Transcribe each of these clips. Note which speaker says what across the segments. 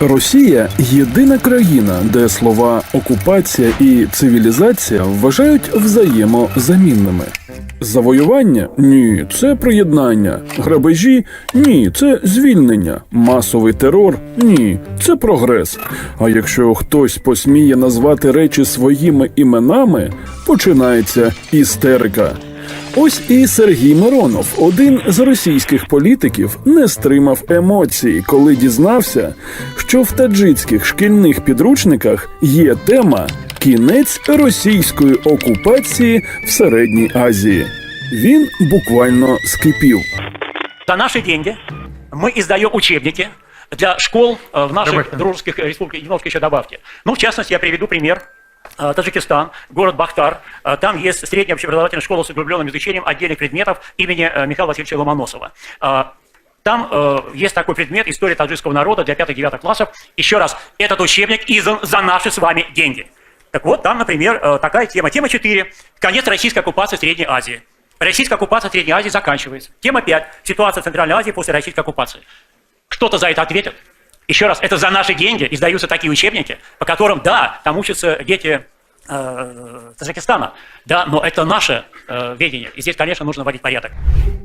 Speaker 1: Росія єдина країна, де слова окупація і цивілізація вважають взаємозамінними. Завоювання ні, це приєднання. Грабежі ні, це звільнення. Масовий терор ні, це прогрес. А якщо хтось посміє назвати речі своїми іменами, починається істерика. Ось і Сергій Миронов, один з російських політиків, не стримав емоцій, коли дізнався, що в таджицьких шкільних підручниках є тема Кінець російської окупації в Середній Азії. Він буквально скипів.
Speaker 2: За наши деньги мы издаем учебники для школ э, в наших дружеских республиках. Немножко еще добавьте. Ну, в частности, я приведу пример. Э, Таджикистан, город Бахтар. Э, Там есть средняя общеобразовательная школа с углубленным изучением отдельных предметов имени э, Михаила Васильевича Ломоносова. Там э, есть такой предмет «История таджикского народа» для 5-9 классов. Еще раз, этот учебник издан за наши с вами деньги. Так вот, там, например, э, такая тема. Тема 4. Конец российской оккупации Средней Азии. Российская оккупация Средней Азии заканчивается. Тема 5. Ситуация в Центральной Азии после российской оккупации. Кто-то за это ответит? Еще раз, это за наши деньги издаются такие учебники, по которым, да, там учатся дети э, Таджикистана, да, но это наше э, видение. И здесь, конечно, нужно вводить порядок.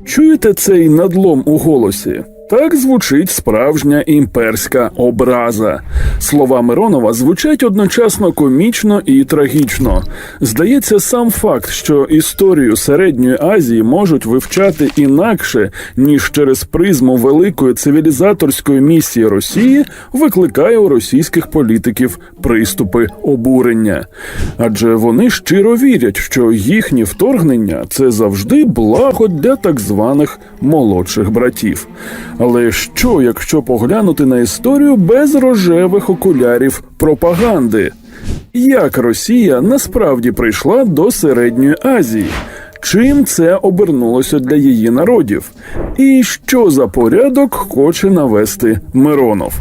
Speaker 1: Чуєте цей надлом у голосі? Так звучить справжня імперська образа. Слова Миронова звучать одночасно комічно і трагічно. Здається, сам факт, що історію середньої Азії можуть вивчати інакше ніж через призму великої цивілізаторської місії Росії, викликає у російських політиків приступи обурення. Адже вони щиро вірять, що їхні вторгнення це завжди благо для так званих молодших братів. Але що, якщо поглянути на історію без рожевих окулярів пропаганди? Як Росія насправді прийшла до середньої Азії? Чим це обернулося для її народів? І що за порядок хоче навести Миронов?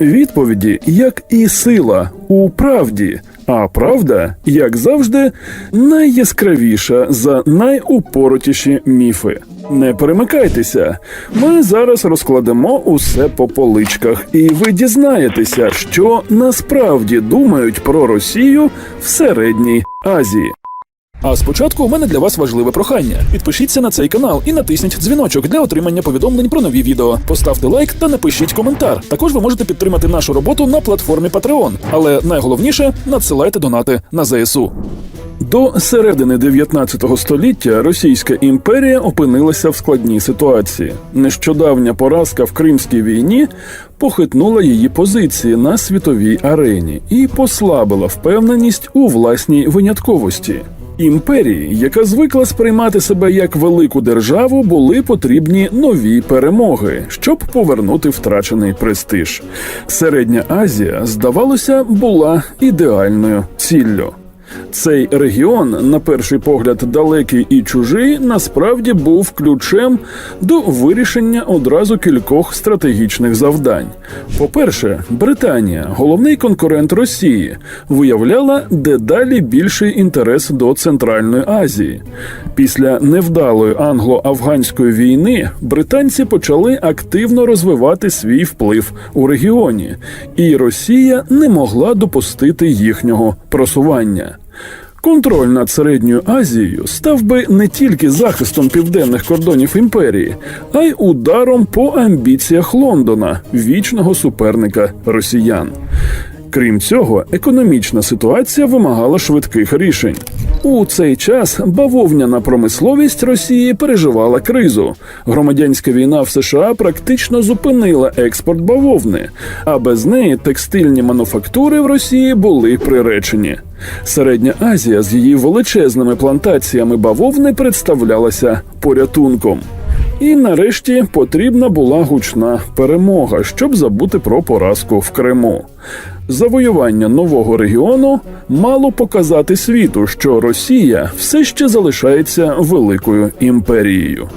Speaker 1: Відповіді, як і сила, у правді. А правда, як завжди, найяскравіша за найупоротіші міфи. Не перемикайтеся. Ми зараз розкладемо усе по поличках, і ви дізнаєтеся, що насправді думають про Росію в середній Азії. А спочатку у мене для вас важливе прохання. Підпишіться на цей канал і натисніть дзвіночок для отримання повідомлень про нові відео. Поставте лайк та напишіть коментар. Також ви можете підтримати нашу роботу на платформі Patreon. Але найголовніше надсилайте донати на ЗСУ. До середини 19 століття Російська імперія опинилася в складній ситуації. Нещодавня поразка в Кримській війні похитнула її позиції на світовій арені і послабила впевненість у власній винятковості. Імперії, яка звикла сприймати себе як велику державу, були потрібні нові перемоги, щоб повернути втрачений престиж. Середня Азія, здавалося, була ідеальною ціллю. Цей регіон, на перший погляд, далекий і чужий, насправді був ключем до вирішення одразу кількох стратегічних завдань. По-перше, Британія, головний конкурент Росії, виявляла дедалі більший інтерес до Центральної Азії. Після невдалої англо-афганської війни британці почали активно розвивати свій вплив у регіоні, і Росія не могла допустити їхнього просування. Контроль над середньою Азією став би не тільки захистом південних кордонів імперії, а й ударом по амбіціях Лондона, вічного суперника росіян. Крім цього, економічна ситуація вимагала швидких рішень. У цей час бавовняна промисловість Росії переживала кризу. Громадянська війна в США практично зупинила експорт бавовни, а без неї текстильні мануфактури в Росії були приречені. Середня Азія з її величезними плантаціями бавовни представлялася порятунком. І нарешті потрібна була гучна перемога, щоб забути про поразку в Криму. Завоювання нового регіону мало показати світу, що Росія все ще залишається великою імперією.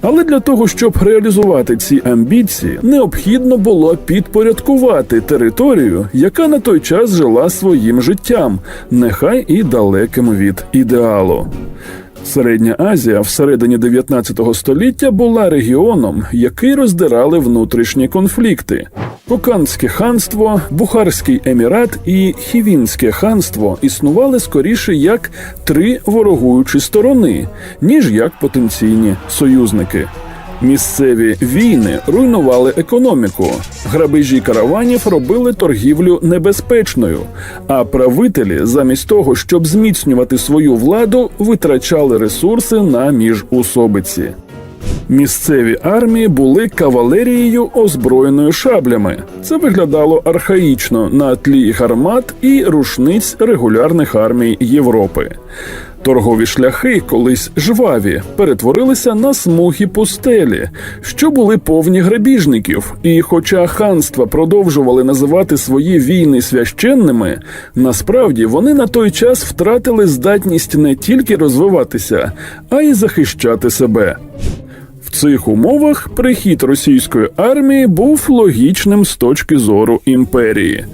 Speaker 1: Але для того, щоб реалізувати ці амбіції, необхідно було підпорядкувати територію, яка на той час жила своїм життям, нехай і далеким від ідеалу. Середня Азія всередині 19 століття була регіоном, який роздирали внутрішні конфлікти. Коканське ханство, Бухарський емірат і Хівінське ханство існували скоріше як три ворогуючі сторони, ніж як потенційні союзники. Місцеві війни руйнували економіку, грабежі караванів робили торгівлю небезпечною, а правителі, замість того, щоб зміцнювати свою владу, витрачали ресурси на міжусобиці. Місцеві армії були кавалерією, озброєною шаблями. Це виглядало архаїчно на тлі гармат і рушниць регулярних армій Європи. Торгові шляхи, колись жваві, перетворилися на смуги пустелі, що були повні грабіжників. І, хоча ханства продовжували називати свої війни священними, насправді вони на той час втратили здатність не тільки розвиватися, а й захищати себе. Цих умовах прихід російської армії був логічним з точки зору імперії.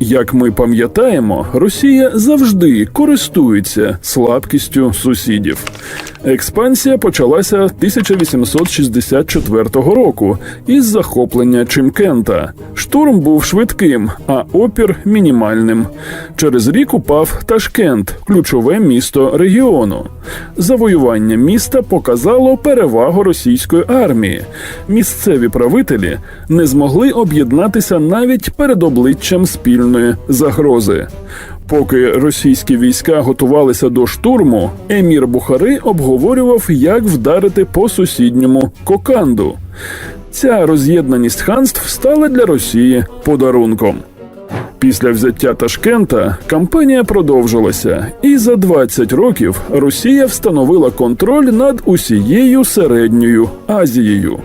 Speaker 1: Як ми пам'ятаємо, Росія завжди користується слабкістю сусідів. Експансія почалася 1864 року із захоплення Чимкента. Штурм був швидким, а опір мінімальним. Через рік упав Ташкент, ключове місто регіону. Завоювання міста показало перевагу російської армії. Місцеві правителі не змогли об'єднатися навіть перед обличчям спільної загрози. Поки російські війська готувалися до штурму, емір Бухари обговорював, як вдарити по сусідньому Коканду. Ця роз'єднаність ханств стала для Росії подарунком. Після взяття Ташкента кампанія продовжилася, і за 20 років Росія встановила контроль над усією середньою Азією.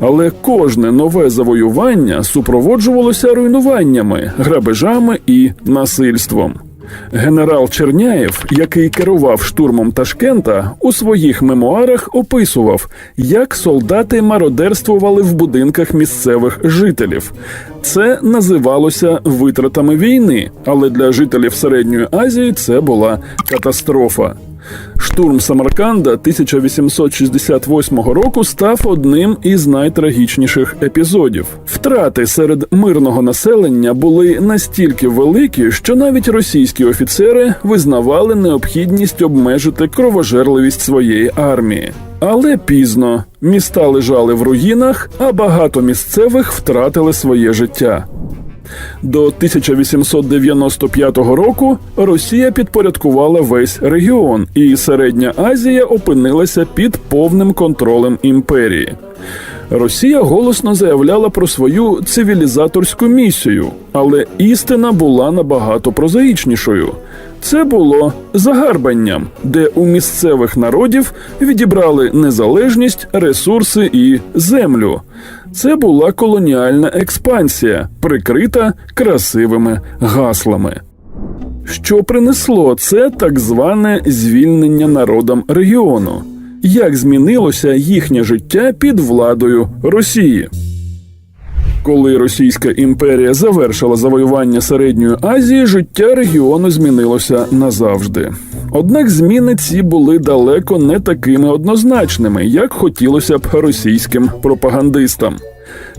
Speaker 1: Але кожне нове завоювання супроводжувалося руйнуваннями, грабежами і насильством. Генерал Черняєв, який керував штурмом Ташкента, у своїх мемуарах описував, як солдати мародерствували в будинках місцевих жителів. Це називалося витратами війни, але для жителів Середньої Азії це була катастрофа. Штурм Самарканда 1868 року став одним із найтрагічніших епізодів. Втрати серед мирного населення були настільки великі, що навіть російські офіцери визнавали необхідність обмежити кровожерливість своєї армії. Але пізно міста лежали в руїнах, а багато місцевих втратили своє життя. До 1895 року Росія підпорядкувала весь регіон, і Середня Азія опинилася під повним контролем імперії. Росія голосно заявляла про свою цивілізаторську місію, але істина була набагато прозаїчнішою. Це було загарбанням, де у місцевих народів відібрали незалежність, ресурси і землю. Це була колоніальна експансія, прикрита красивими гаслами. Що принесло це так зване звільнення народам регіону? Як змінилося їхнє життя під владою Росії? Коли Російська імперія завершила завоювання Середньої Азії, життя регіону змінилося назавжди. Однак зміни ці були далеко не такими однозначними, як хотілося б російським пропагандистам.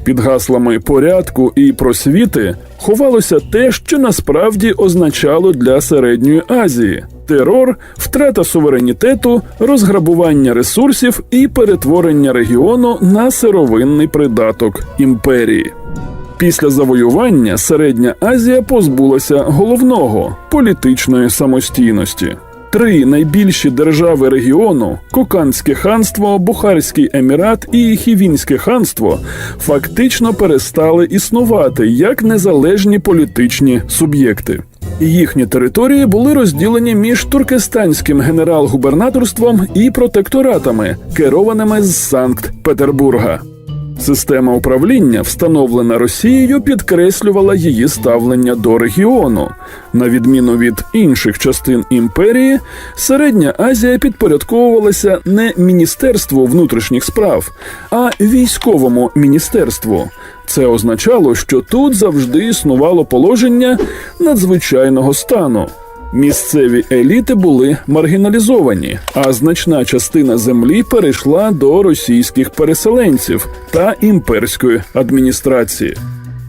Speaker 1: Під гаслами порядку і просвіти ховалося те, що насправді означало для Середньої Азії: терор, втрата суверенітету, розграбування ресурсів і перетворення регіону на сировинний придаток імперії. Після завоювання Середня Азія позбулася головного політичної самостійності. Три найбільші держави регіону Коканське ханство, Бухарський емірат і Хівінське ханство фактично перестали існувати як незалежні політичні суб'єкти. Їхні території були розділені між туркестанським генерал-губернаторством і протекторатами, керованими з Санкт-Петербурга. Система управління, встановлена Росією, підкреслювала її ставлення до регіону. На відміну від інших частин імперії, Середня Азія підпорядковувалася не Міністерству внутрішніх справ, а військовому міністерству. Це означало, що тут завжди існувало положення надзвичайного стану. Місцеві еліти були маргіналізовані, а значна частина землі перейшла до російських переселенців та імперської адміністрації.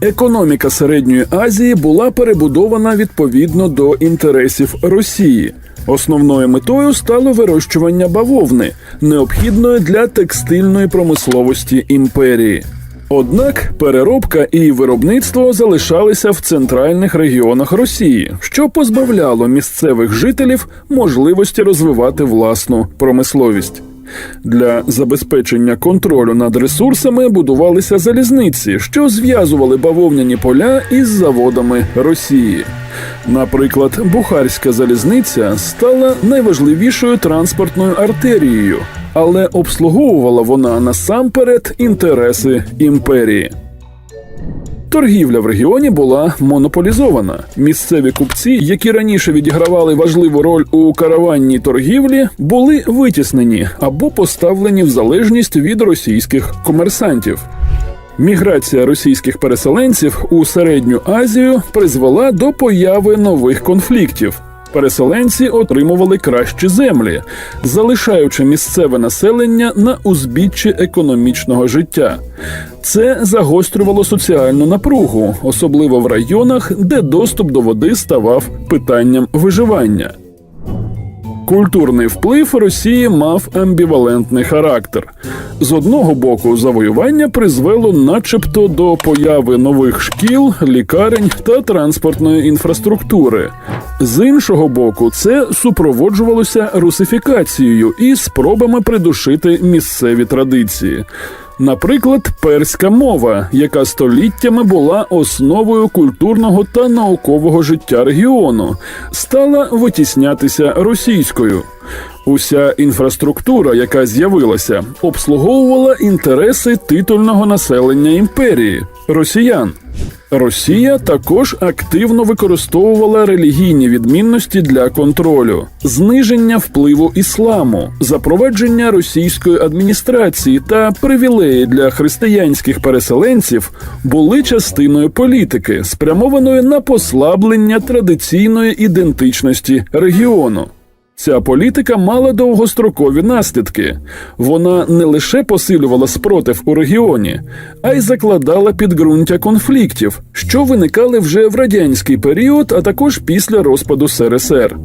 Speaker 1: Економіка середньої Азії була перебудована відповідно до інтересів Росії. Основною метою стало вирощування бавовни, необхідної для текстильної промисловості імперії. Однак переробка і виробництво залишалися в центральних регіонах Росії, що позбавляло місцевих жителів можливості розвивати власну промисловість. Для забезпечення контролю над ресурсами будувалися залізниці, що зв'язували бавовняні поля із заводами Росії. Наприклад, Бухарська залізниця стала найважливішою транспортною артерією, але обслуговувала вона насамперед інтереси імперії. Торгівля в регіоні була монополізована. Місцеві купці, які раніше відігравали важливу роль у караванній торгівлі, були витіснені або поставлені в залежність від російських комерсантів. Міграція російських переселенців у середню Азію призвела до появи нових конфліктів. Переселенці отримували кращі землі, залишаючи місцеве населення на узбіччі економічного життя. Це загострювало соціальну напругу, особливо в районах, де доступ до води ставав питанням виживання. Культурний вплив Росії мав амбівалентний характер. З одного боку, завоювання призвело, начебто, до появи нових шкіл, лікарень та транспортної інфраструктури. З іншого боку, це супроводжувалося русифікацією і спробами придушити місцеві традиції. Наприклад, перська мова, яка століттями була основою культурного та наукового життя регіону, стала витіснятися російською. Уся інфраструктура, яка з'явилася, обслуговувала інтереси титульного населення імперії росіян. Росія також активно використовувала релігійні відмінності для контролю, зниження впливу ісламу, запровадження російської адміністрації та привілеї для християнських переселенців були частиною політики, спрямованої на послаблення традиційної ідентичності регіону. Ця політика мала довгострокові наслідки. Вона не лише посилювала спротив у регіоні, а й закладала підґрунтя конфліктів, що виникали вже в радянський період, а також після розпаду СРСР.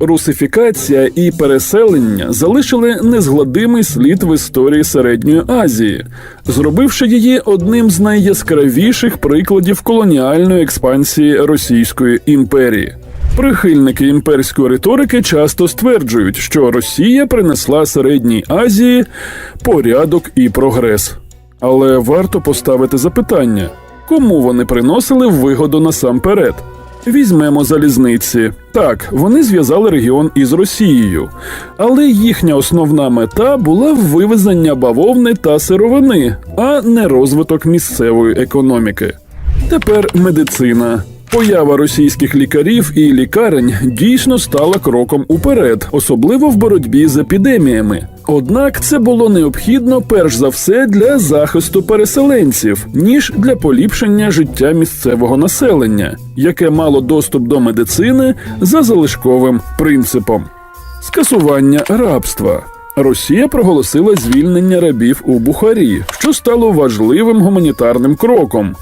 Speaker 1: Русифікація і переселення залишили незгладимий слід в історії Середньої Азії, зробивши її одним з найяскравіших прикладів колоніальної експансії Російської імперії. Прихильники імперської риторики часто стверджують, що Росія принесла Середній Азії порядок і прогрес. Але варто поставити запитання, кому вони приносили вигоду насамперед. Візьмемо залізниці. Так, вони зв'язали регіон із Росією, але їхня основна мета була вивезення бавовни та сировини, а не розвиток місцевої економіки. Тепер медицина. Поява російських лікарів і лікарень дійсно стала кроком уперед, особливо в боротьбі з епідеміями. Однак це було необхідно перш за все для захисту переселенців, ніж для поліпшення життя місцевого населення, яке мало доступ до медицини за залишковим принципом. Скасування рабства. Росія проголосила звільнення рабів у Бухарі, що стало важливим гуманітарним кроком.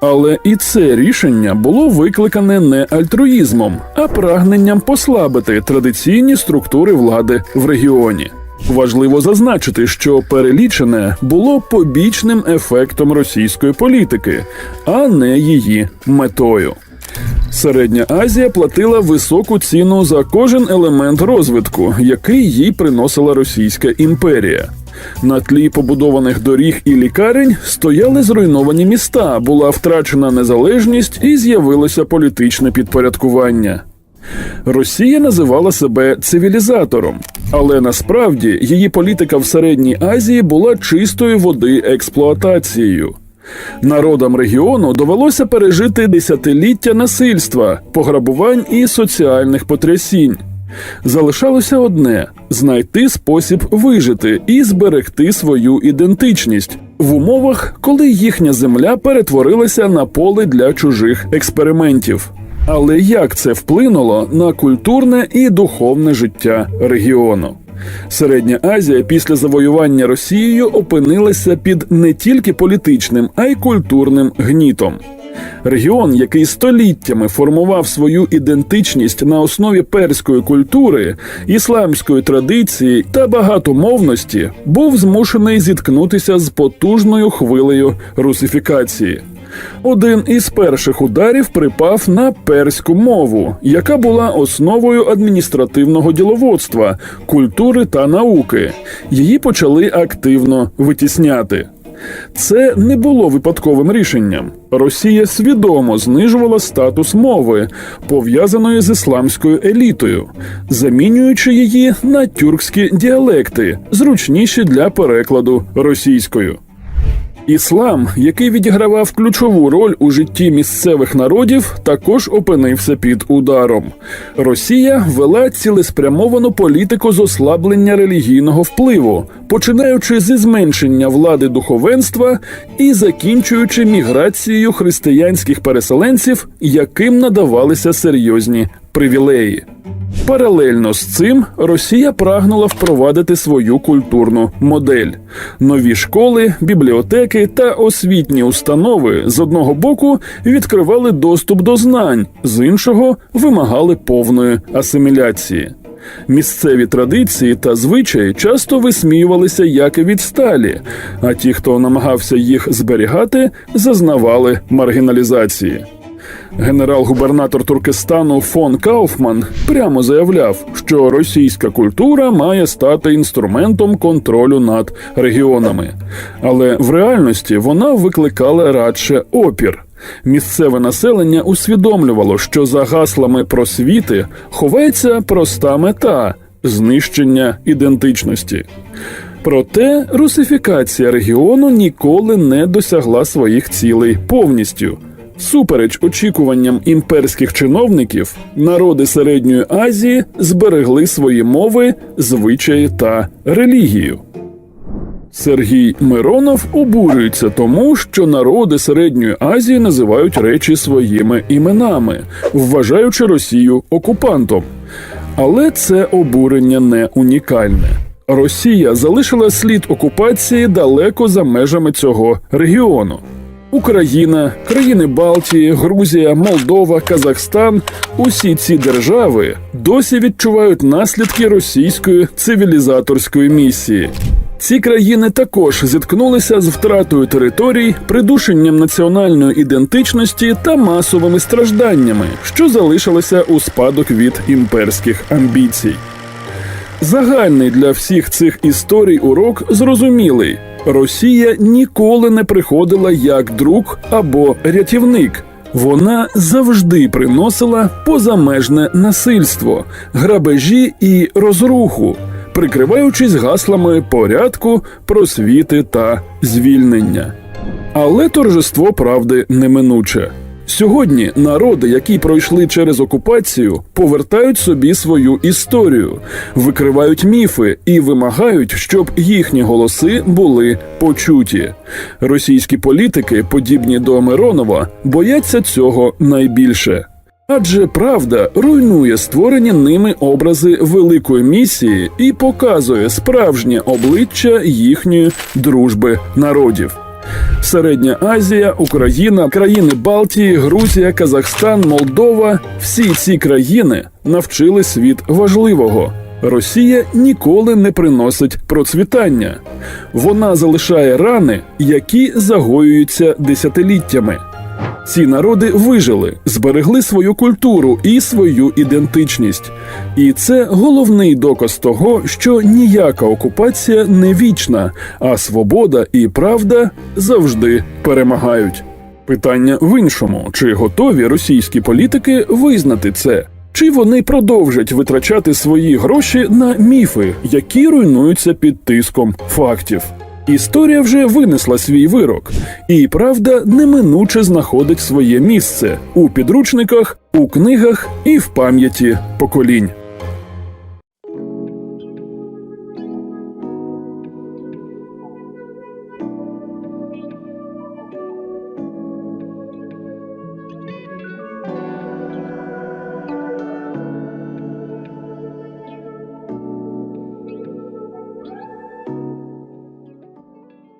Speaker 1: Але і це рішення було викликане не альтруїзмом, а прагненням послабити традиційні структури влади в регіоні. Важливо зазначити, що перелічене було побічним ефектом російської політики, а не її метою. Середня Азія платила високу ціну за кожен елемент розвитку, який їй приносила Російська імперія. На тлі побудованих доріг і лікарень стояли зруйновані міста, була втрачена незалежність і з'явилося політичне підпорядкування. Росія називала себе цивілізатором, але насправді її політика в Середній Азії була чистої води експлуатацією. Народам регіону довелося пережити десятиліття насильства, пограбувань і соціальних потрясінь. Залишалося одне знайти спосіб вижити і зберегти свою ідентичність в умовах, коли їхня земля перетворилася на поле для чужих експериментів. Але як це вплинуло на культурне і духовне життя регіону? Середня Азія після завоювання Росією опинилася під не тільки політичним, а й культурним гнітом. Регіон, який століттями формував свою ідентичність на основі перської культури, ісламської традиції та багатомовності, був змушений зіткнутися з потужною хвилею русифікації. Один із перших ударів припав на перську мову, яка була основою адміністративного діловодства, культури та науки. Її почали активно витісняти. Це не було випадковим рішенням. Росія свідомо знижувала статус мови, пов'язаної з ісламською елітою, замінюючи її на тюркські діалекти, зручніші для перекладу російською. Іслам, який відігравав ключову роль у житті місцевих народів, також опинився під ударом. Росія вела цілеспрямовану політику з ослаблення релігійного впливу, починаючи зі зменшення влади духовенства і закінчуючи міграцією християнських переселенців, яким надавалися серйозні привілеї. Паралельно з цим Росія прагнула впровадити свою культурну модель. Нові школи, бібліотеки та освітні установи з одного боку відкривали доступ до знань, з іншого вимагали повної асиміляції. Місцеві традиції та звичаї часто висміювалися як і відсталі, а ті, хто намагався їх зберігати, зазнавали маргіналізації. Генерал-губернатор Туркестану фон Кауфман прямо заявляв, що російська культура має стати інструментом контролю над регіонами, але в реальності вона викликала радше опір. Місцеве населення усвідомлювало, що за гаслами просвіти ховається проста мета знищення ідентичності. Проте русифікація регіону ніколи не досягла своїх цілей повністю. Супереч очікуванням імперських чиновників, народи Середньої Азії зберегли свої мови, звичаї та релігію. Сергій Миронов обурюється тому, що народи Середньої Азії називають речі своїми іменами, вважаючи Росію окупантом. Але це обурення не унікальне. Росія залишила слід окупації далеко за межами цього регіону. Україна, країни Балтії, Грузія, Молдова, Казахстан усі ці держави досі відчувають наслідки російської цивілізаторської місії. Ці країни також зіткнулися з втратою територій, придушенням національної ідентичності та масовими стражданнями, що залишилися у спадок від імперських амбіцій. Загальний для всіх цих історій урок зрозумілий: Росія ніколи не приходила як друг або рятівник. Вона завжди приносила позамежне насильство, грабежі і розруху, прикриваючись гаслами порядку, просвіти та звільнення. Але торжество правди неминуче. Сьогодні народи, які пройшли через окупацію, повертають собі свою історію, викривають міфи і вимагають, щоб їхні голоси були почуті. Російські політики, подібні до Миронова, бояться цього найбільше. Адже правда руйнує створені ними образи великої місії і показує справжнє обличчя їхньої дружби народів. Середня Азія, Україна, країни Балтії, Грузія, Казахстан, Молдова всі ці країни навчили світ важливого. Росія ніколи не приносить процвітання. Вона залишає рани, які загоюються десятиліттями. Ці народи вижили, зберегли свою культуру і свою ідентичність. І це головний доказ того, що ніяка окупація не вічна, а свобода і правда завжди перемагають. Питання в іншому: чи готові російські політики визнати це? Чи вони продовжать витрачати свої гроші на міфи, які руйнуються під тиском фактів? Історія вже винесла свій вирок, і правда неминуче знаходить своє місце у підручниках, у книгах і в пам'яті поколінь.